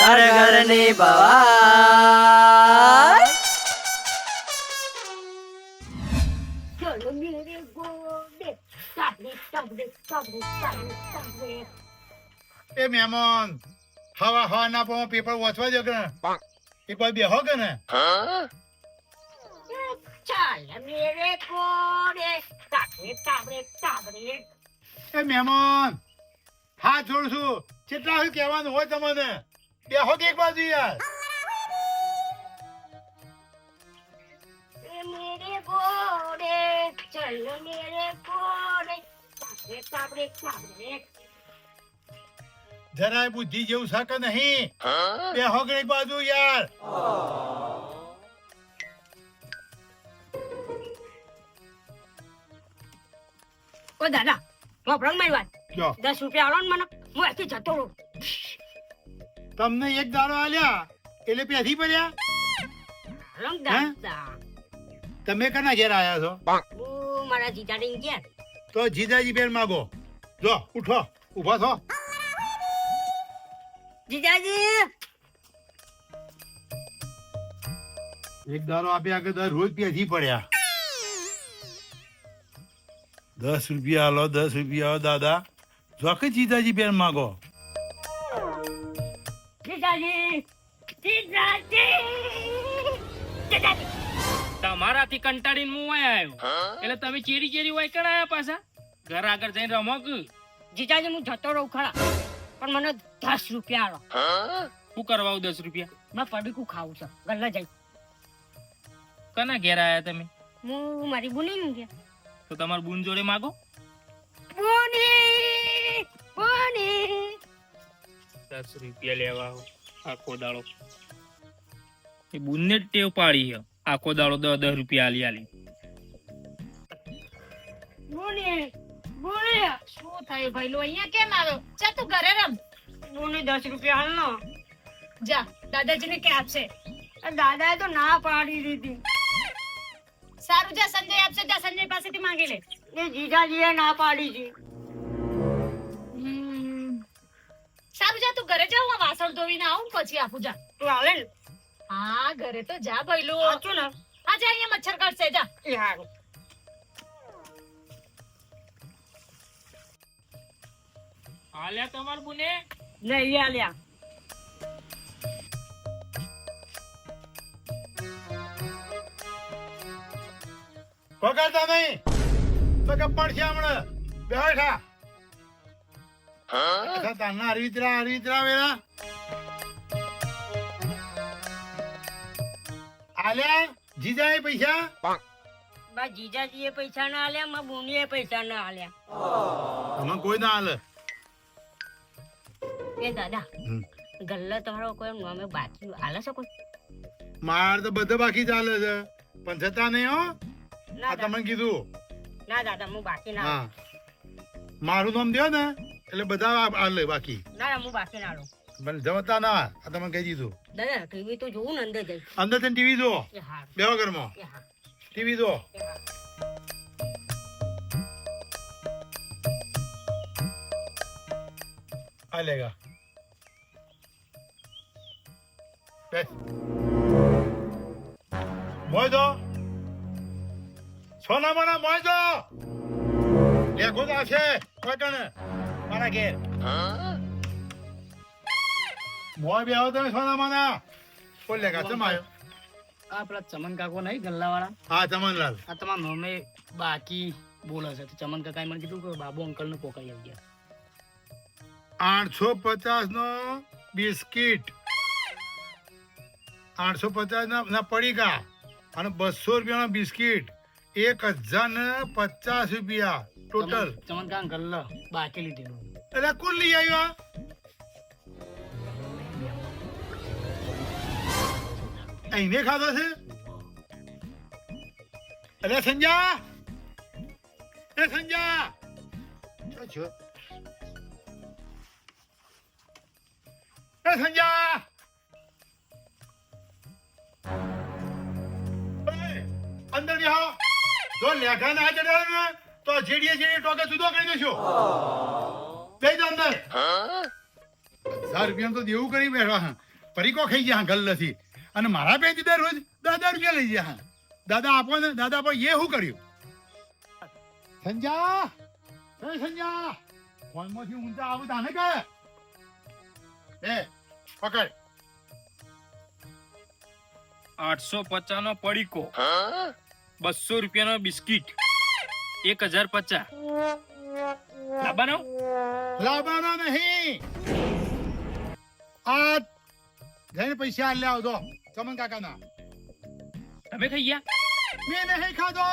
ઘર ઘરની ભવાઈ એ મહેમાન, હવા હવા ના પાવ પેપર વાંચવા જો કે વાર બેહો કે ને? એ મહેમાન હાથ જોડું છું. કેટલા શું કહેવાનું હોય તમને? બેહો કે એક બાજુ યાર. એ મેરે ગોડે ચલો મેરે ગોડે. તાબડે તાબડે તાબડે જરાય બુદ્ધિ જેવું છે નહીં. બેહો કે એક બાજુ યાર. ઓ દાદા વાપરો મારી વાત. દસ રૂપિયા આલો ને મને. હું અહીંથી જતો રહું. તમને એક દાડો આલ્યા એટલે પેથી પડ્યા. રંગ તમે કના ઘેર આયા છો? હું મારા તો જીજાજી બેન માગો. જો ઉઠો ઊભા થો. જીજાજી! એક દારો આપ્યા કે દર રોજ પેથી પડ્યા. દસ રૂપિયા આલો દસ રૂપિયા દાદા. જો કે જીજાજી બેન માગો. તમારાથી કંટાળીને હું અહીં આવ્યો. એટલે તમે ચેરી ચેરી હોય કણ આયા પાછા? ઘર આગળ જઈને રમો કે? જીજાજી હું જતો રહું ખરા. પણ મને દસ રૂપિયા આલો. શું કરવા દસ રૂપિયા? મેં પડીકું ખાવું છે. ગલ્લા જઈ કના ઘેર આયા તમે? હું મારી બુની ને ઘેર. તો તમારું બુન જોડે માગો? બુની બુની. દસ રૂપિયા લેવા આવો. આખો દાડો. એ બુનને જ ટેવ પાડી છે. આખો દાડો દસ દસ રૂપિયા આલી આલી. બુની બુની શું થયું ભાઈલું અહીંયા કેમ આવ્યો? જા તું ઘરે રમ. બુની દસ રૂપિયા હાલ નો. જા દાદાજીને કે આપશે. દાદાએ તો ના પાડી દીધી. સારું જા સંજય આપશે. જા સંજય પાસેથી માંગી લે. એ જીજાજીએ ના પાડી છે સારું જા તું ઘરે જા હું વાસણ ધોઈને આવું પછી આપું જા. તું આવે ને. હા ઘરે તો જા ભાઈલું સાચું ને. હા જા અહીંયા મચ્છર કાઢશે જા. એ હારું. આલ્યા તમાર બુને? નહીં આલ્યા. પકડતા નહીં. તો કે પડશે હમણાં. બેઠા તારના હરવિતરા હરવિતરા વેરા. આલ્યા જીજાએ પૈસા? બા જીજાજીએ પૈસા ના આલ્યા માં બુનીએ પૈસા ના આલ્યા. તમે કોઈ ના હાલે એ દાદા હમ. તમારો કોઈ નામે બાકી આલે છે કોઈ? માર તો બધે બાકી ચાલે છે. પણ જતા નહીં હો. ના આ તમને કીધું. ના દાદા હું બાકી ના હા. મારું નામ દો ને. એટલે બધા આ- લે બાકી. ના ના હું બાકી ના લઉં જમતા ના આ તમને કહી દીધું. દાદા ટીવી તો જોવું ને અંદર જઈ અંદર તને ટીવી જો બેવા ઘરમાં ટીવી જો આ લેગા બેસ મોય સોના મોના મોજો લેખો તો છે. કોઈ મારા ઘેર મોય બે આવો તમે સોના મોના. આવ્યો આ પેલા ચમન કાકો નહીં ગલ્લા વાળા હા ચમનલાલ. આ તમારા મમ્મી બાકી બોલે છે. ચમન કાકાએ મને કીધું કે બાબુ અંકલનું પોકાઈ આવી ગયા. આઠસો પચાસ નો બિસ્કિટ. આઠસો પચાસ ના ના પડીકા. અને બસો રૂપિયાનો બિસ્કિટ. એક હજાર ને પચાસ રૂપિયા ટોટલ. ચમન કાકા ગલ્લા બાકી લીધેલું. એટલે કુલ લઈ આવ્યો અહીં ખાધો છે અરે સંજા એ સંજા એ સંજા અંદર બેહો. જો લેખા ના ચડાવે ને, તો જેડીએ જેડીએ ટોકે જુદો કરી દેશો. બે દો અંદર. હજાર રૂપિયા તો દેવું કરી બેઠા હા. પરીકો ખાઈ ગયા ગલ નથી. અને મારા પેથી દરરોજ દાદા રૂપિયા લઈ ગયા દાદા આપો ને દાદા પણ એ શું કર્યું? સંજા! એ સંજા! ફોનમાંથી ઊંચા આવું તાને કહે? એ પકડ. આઠસો પચાસ નો પડીકો બસો રૂપિયા નો બિસ્કિટ. એક હજાર પચાસ. લાવવાનો લાવવાના નહીં. આ જઈને પૈસા આલ્યા આવજો ચમન કાકાના. તમે ખાઈ ગયા? મેં નહીં ખાધો.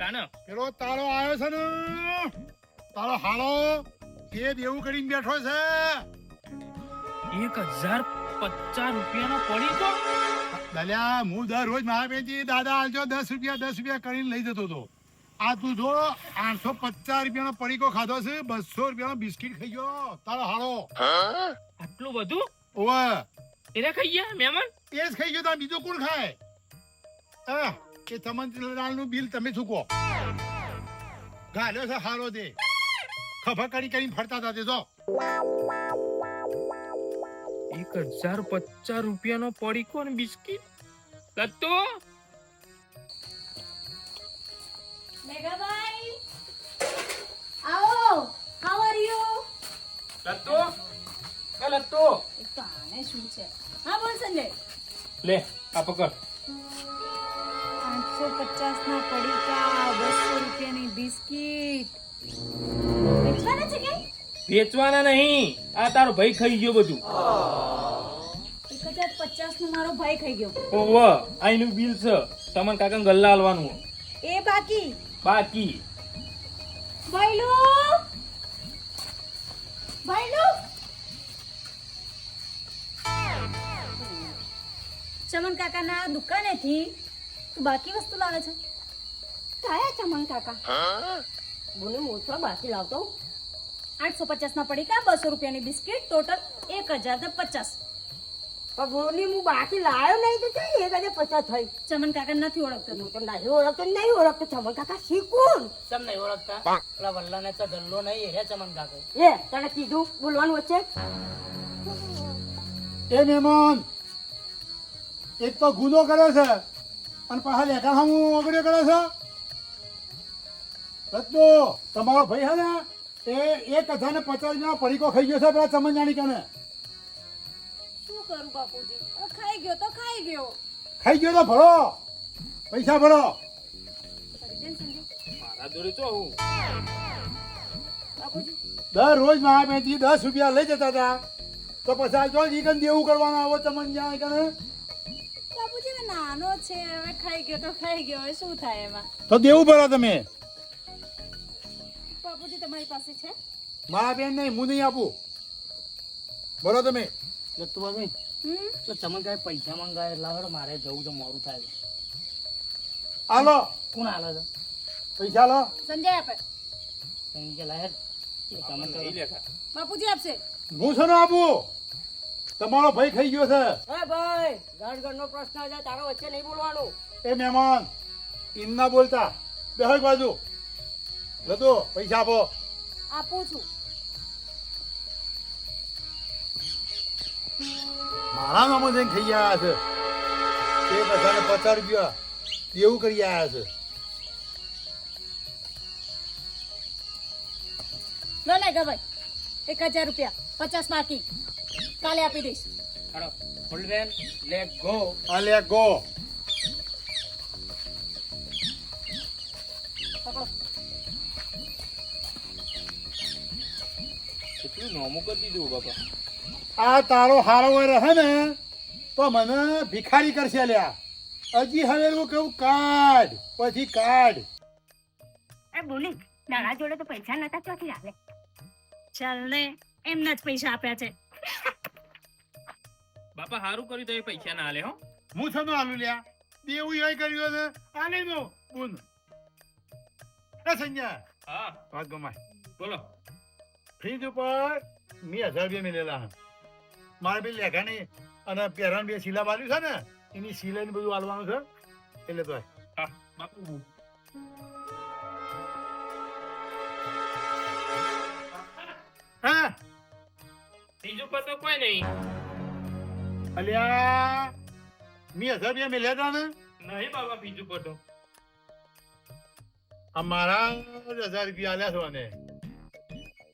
તાન? પેલો તાળો આવ્યો છે ને તારો હાલો એ દેવું કરીને બેઠો છે. એક હજાર પચાસ રૂપિયાનો પડીકો દલ્યા હું દર રોજ મારા બેનથી દાદા આલજો દસ રૂપિયા દસ રૂપિયા કરીને લઈ જતો હતો. આ તું જો આઠસો પચાસ રૂપિયાનો પડીકો ખાધો છે બસો રૂપિયાનો બિસ્કિટ ખાઈ ગયો. તારો હાલો આટલું બધું? ઓવે. એને ખાઈ ગયા મહેમાન? એ જ ખાઈ ગયો તો બીજો કોણ ખાય? આ, એ ચમનલાલનું બિલ તમે ચૂકો ગાલ્યો છે હારો દે. ખભા કરી કરીને ફરતા હતા તે જો. એક હજાર પચાસ રૂપિયાનો પડીકો અને બિસ્કિટ? લત્તો? મેઘાભાઈ આવો હાઉ આર યુ લત્તો એ લત્તો એક તો આને શું છે? હા બોલ સંજય. લે આ પકડ. આઠસો પચાસ ના પડીકા બસો રૂપિયાની બિસ્કિટ. વેચવાના છે કે? વેચવાના નહીં. આ તારો ભાઈ ખાઈ ગયો બધું. એક હજાર પચાસનું મારો ભાઈ ખાઈ ગયો. ઓવ આઈનું બિલ છે. તમારે કાકા ગલ્લા હાલવાનું. એ બાકી. બાકી. ભાઈલુ? ભાઈલુ? ચમન કાકાના દુકાનેથી તું બાકી વસ્તુ લાવે છે? કયા ચમન કાકા? મને મોટા બાકી લાવતો. આઠસો પચાસ ના પડી કા બસો રૂપિયાની બિસ્કિટ? ટોટલ એક હજાર ને પચાસ. પણ બોલી હું બાકી લાવ્યો નહીં તો કઈ એક હજાર પચાસ થઈ? ચમન કાકા નથી ઓળખતો. હું તો નહીં ઓળખતો નહીં ઓળખતો. ચમન કાકા શીખું. ચમ નહીં ઓળખતા? પેલા વલ્લાને તો ગલ્લો નહીં હે ચમન કાકા. એ તને કીધું બોલવાનું વચ્ચે? એ મહેમાન એક તો ગુનો કર્યો છે અને પાછા લેખા સામું ઓગડ્યો કર્યો છે. રત્નો તમારો ભાઈ હે ને એ એક હજાર ને પચાસ ના પડીકો ખાઈ ગયો છે પેલા ચમનજાણી કને શું કરું બાપુજી? હવે ખાઈ ગયો તો ખાઈ ગયો. ખાઈ ગયો તો ભરો. પૈસા ભરો. મારા જોડે બાપુજી? દર રોજ મારા બેથી દસ રૂપિયા લઈ જતા હતા. તો પછી આ જો ઈ કન દેવું કરવાનું આવો ચમનજાણી કને બાપુજી હવે નાનો છે. હવે ખાઈ ગયો તો ખાઈ ગયો. હવે શું થાય એમાં? તો દેવું ભરો તમે. બાપુજી તમારી પાસે છે? મારા બેન નહીં હું નહીં આપું. ભરો તમે. ભાઈ હમ. તો ચમન કાંઈ પૈસા મંગાવે એટલે હવે મારે જવું તો મોડું થાય હાલો. કોણ હાલે છે? પૈસા લો. સંજય આપે. સંજય લેખા. બાપુજી આપશે. હું છે ને આપું તમારો ભાઈ ખાઈ ગયો છે. હે ભાઈ ઘર નો પ્રશ્ન છે તારો વચ્ચે નહીં બોલવાનું. એ મહેમાન ઇન ના બોલતા. બેહક બાજુ. લતો પૈસા આપો. આપું છું. નામો જઈને ખાઈ આવ્યા છે. એક બધાને પચાસ રૂપિયા એવું કરી આવ્યા છે. લો લે ગભાઈ એક હજાર રૂપિયા પચાસ બાકી. કાલે આપી દઈશ. હાલો ફૂલ લે લેટ ગો. આ લે ગો. કેટલું નોમું કરી દીધું બાપા. આ તારો હારો રહે ને તો મને ભિખારી કરશે લ્યા. હજી હવે એવું કેવું કાઢ પછી કાઢ. એ બોલી નાણા જોડે તો પૈસા નતા ચોથી આવે ચાલ ને એમના જ પૈસા આપ્યા છે. બાપા હારું કર્યું તો એ પૈસા ના હાલે હો. હું છે નો આલુ લ્યા? દેવું એ કર્યું ને આ લઈ દો બોલ. એ સંજય હા. વાત ગમાય. બોલો. ફ્રીજ ઉપર મેં હજાર રૂપિયા મેલેલા હે. મારે પેલી લેખાની અને પહેરાણ બે શીલા બાલ્યું છે ને એની શીલા ને બધું આલવાનું છે. એટલે તો હા બીજું કોઈ નહીં. અલ્યા મી હજાર રૂપિયા મેલ્યા તા ને? નહીં બાબા બીજું બધું. હજાર રૂપિયા આલ્યા છો ને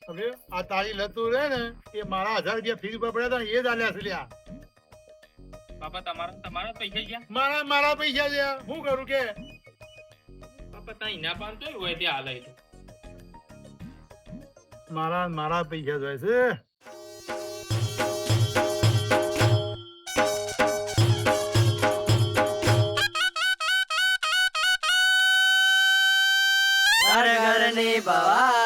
હવે આ તારી લતું રે ને એ મારા હજાર રૂપિયા ફીસ ઉપર પડ્યા હતા એ જ આલ્યા છે લ્યા. બાપા તમારા તમારા પૈસા ગયા? મારા મારા પૈસા ગયા. શું કરું કે? બાપા તા ઇના પાન તો હોય તે હાલે મારા મારા પૈસા જોઈએ છે. ઘર ઘરની ભવા